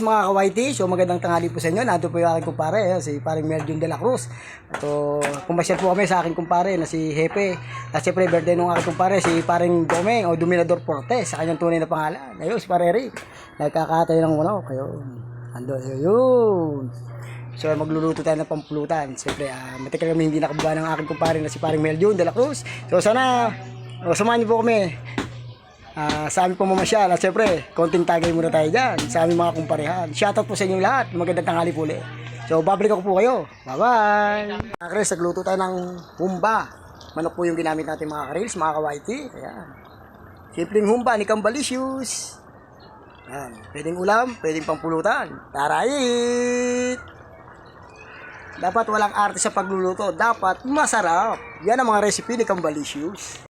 mga kawaiti. So magandang tanghali po sa inyo. Nandito po yung aking kumpare, eh, si paring Merjun de la Cruz. Ito, pumasyal po kami sa aking kumpare na si Hepe. At siyempre, birthday nung aking kumpare, si paring Domeng o Dominador Portes. Sa kanyang tunay na pangalan. Ayun, si pare Eric. Nagkakatay ng ano, kayo. Ando, yun. So magluluto tayo ng pampulutan. Siyempre, uh, matagal kami hindi nakabuga ng aking kumpare na si paring Merjun de la Cruz. So sana, uh, samahan niyo po kami Ah, sa aming pamamasyal. At syempre, konting tagay muna tayo dyan sa aming mga kumparehan. Shoutout po sa inyong lahat. Magandang tanghali po ulit. So, babalik ako po kayo. Bye-bye! Mga Chris, nagluto tayo ng humba. Manok po yung ginamit natin mga karils, mga kawaiti. Ayan. Simpleng humba ni Cambalicious. Ayan. Pwedeng ulam, pwedeng pampulutan. Tarait! Dapat walang arte sa pagluluto. Dapat masarap. Yan ang mga recipe ni Cambalicious.